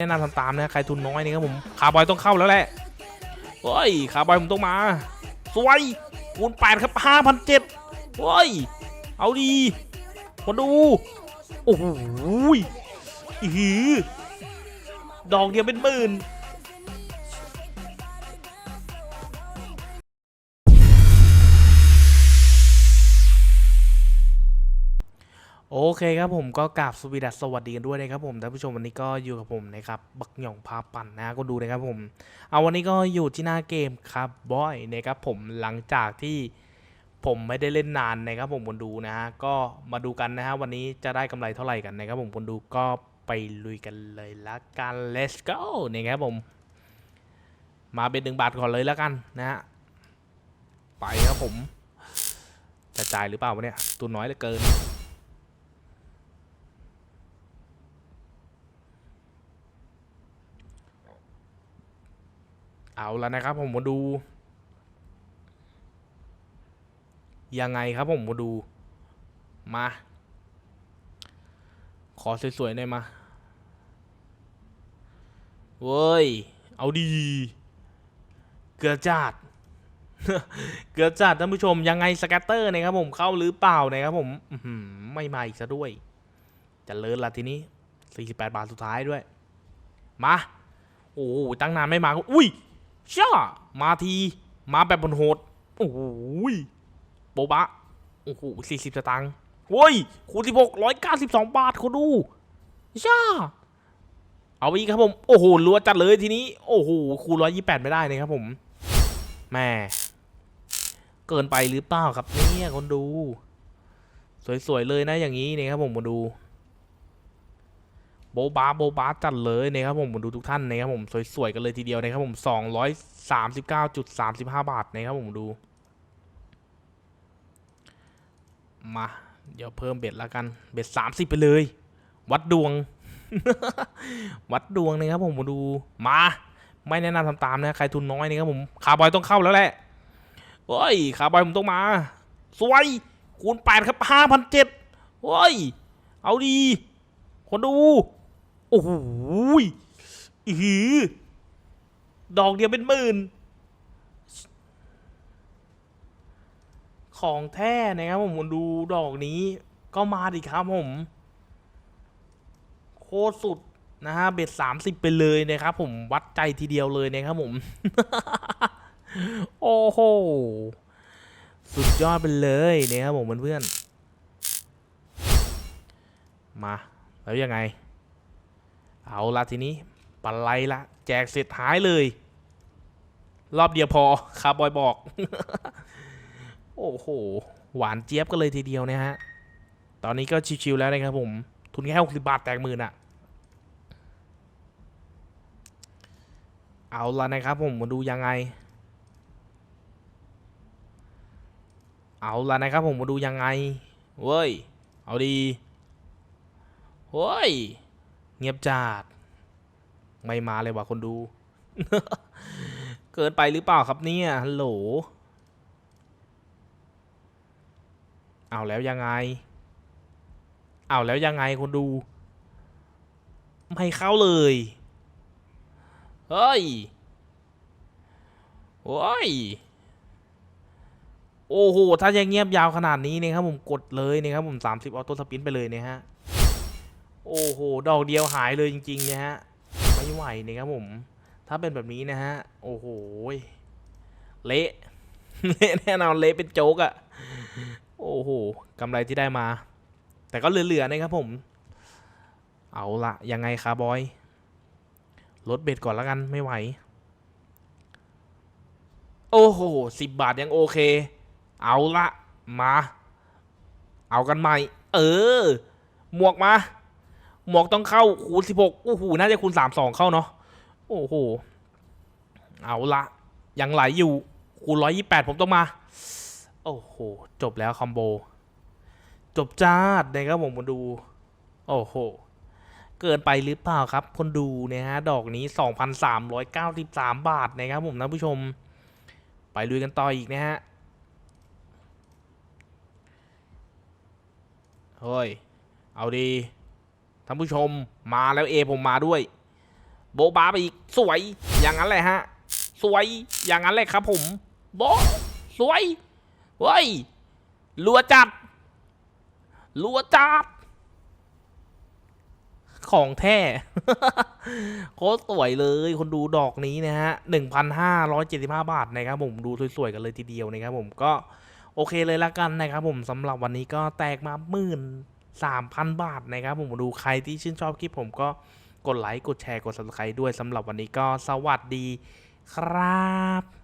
แนะนำทำตามนะใครทุนน้อยนี่ครับผมคาร์บอยต้องเข้าแล้วแหละเฮ้ยคาร์บอยผมต้องมา สวยคูณแปดครับห้าพันเจ็ดเฮ้ย เอาดีมาดู โอ้โหยอีหือดอกเดียวเป็นหมื่น เคครับผมก็กราบสวีดัสสวัสดีกันด้วยนะครับผมท่านผู้ชมวันนี้ก็อยู่กับผมนะครับบักหย่องพาปั่นนะก็ดูนะครับผมเอาวันนี้ก็อยู่ที่หน้าเกมครับบอยนะครับผมหลังจากที่ผมไม่ได้เล่นนานนะครับผมคนดูนะฮะก็มาดูกันนะฮะวันนี้จะได้กำไรเท่าไหร่กันนะครับผมคนดูก็ไปลุยกันเลยละกัน let's go นะครับผมมาเป็นหนึ่งบาทก่อนเลยล้วกันนะฮะไปครับผมจะจ่ายหรือเปล่าวะเนี่ยตัวน้อยเหลือเกิน เอาแล้วนะครับผมมาดู ยังไงครับผมมาดู มา ขอสวยๆหน่อยมา เว้ย เอาดี เกือจัดเกือบจัดท่านผู้ชมยังไงสแกตเตอร์นะครับผมเข้าหรือเปล่านะครับผมไม่มาอีกซะด้วย จะเลิศละทีนี้ 48 บาทสุดท้ายด้วย มา โอ้ตั้งนานไม่มา อุ้ย ช่ามาที มาแบบบนโหดโอ้โหยโบบะ โอ้โหสี่สิบสตางค์เฮ้ย คูณสิบหกร้อยเก้าสิบสองบาทคุณดูช่าเอาอีกครับผม โอ้โหรัวจัดเลยทีนี้ โอ้โห คูณร้อยยี่แปดไม่ได้นะครับผมแม่เกินไปหรือเปล่าครับเนี่ยคนดู สวยๆเลยนะอย่างนี้นี่ครับผมมาดู โบบาโบบาจัดเลยนะครับผมมดูทุกท่านนะครับผมสวยๆกันเลยทีเดียวนะครับผม239.35 บาทนะครับผมดู มา เดี๋ยวเพิ่มเบ็ดแล้วกัน เบ็ด30 ไปเลย วัดดวง วัดดวงนะครับผมมาดูมา ไม่แนะนำทำตามนะใครทุนน้อยนะครับผมคาบอยต้องเข้าแล้วแหละเฮ้ยคาบอยผมต้องมา สวยคูณ8ครับ5,007เฮ้ย เอาดีคนดู โอ้โหยอีหือดอกเดียวเป็นหมื่น ของแท้นะครับผมดูดอกนี้ ก็มาดิครับผม โคตรสุดนะฮะเบ็ดสามสิบไปเลยนะครับผมวัดใจทีเดียวเลยนะครับผม โอ้โห สุดยอดไปเลยนะครับผมเพื่อนๆมา แล้วยังไง เอาละทีนี้ปันไลละแจกเสร็จหายเลย รอบเดียวพอคาร์บอยบอก โอ้โห หวานเจี๊ยบกันเลยทีเดียวนะฮะ ตอนนี้ก็ชิวๆแล้วนะครับผม ทุนแค่หกสิบาทแตกหมื่นอะเอาละนะครับผมมาดูยังไง เอาละนะครับผมมาดูยังไง เว้ย เอาดี เฮ้ย เงียบจัดไม่มาเลยว่ะคนดู เกินไปหรือเปล่าครับเนี่ยฮัลโหลเอาแล้วยังไง เอาแล้วยังไงคนดู ไม่เข้าเลย เฮ้ย โอ้ย โอ้โห ถ้ายังเงียบยาวขนาดนี้นะครับผมกดเลยนะครับผม 30 ออโต้สปินไปเลยนะฮะ โอ้โห ดอกเดียวหายเลยจริงๆนะฮะ ไม่ไหวนะครับผม ถ้าเป็นแบบนี้นะฮะ โอ้โห เละเละแน่นอนเละเป็นโจ๊กอะโอ้โหกำไรที่ได้มา แต่ก็เหลือๆนะครับผม เอาละยังไงคาร์บอย ลดเบ็ดก่อนล้วกันไม่ไหว โอ้โหสิบบาทยังโอเค เอาละมา เอากันใหม่ เออ หมวกมา หมวกต้องเข้าคูณสิบหกโอ้โหน่าจะคูณสามสองเข้าเนาะโอ้โหเอาละยังไหลอยู่คูณร้อยยี่แปดผมต้องมา โอ้โห จบแล้วคอมโบ จบจ้าดนะครับผมมาดู โอ้โห เกินไปหรือเปล่าครับ คนดูเนี่ยฮะ ดอกนี้ 2,393 บาทนะครับผมท่านผู้ชม ไปลุยกันต่ออีกนะฮะ เฮ้ย เอาดี ท่านผู้ชมมาแล้วเอผมมาด้วย โบบาไปอีกสวยอย่างนั้นแหละฮะ สวยอย่างนั้นแหละครับผมโบสวยเว้ยรัวจัดรัวจัดของแท้โคตรสวยเลยคนดูดอกนี้นะฮะหนึ่งพันห้าร้อยเจ็ดสิบห้าบาทนะครับผมดูสวยๆกันเลยทีเดียวนะครับผมก็โอเคเลยละกันนะครับผมสำหรับวันนี้ก็แตกมาหมื่น สามพันบาทนะครับผมดูใครที่ชื่นชอบคลิปผมก็กดไลค์ กดแชร์ กด subscribe ด้วยสำหรับวันนี้ก็สวัสดีครับ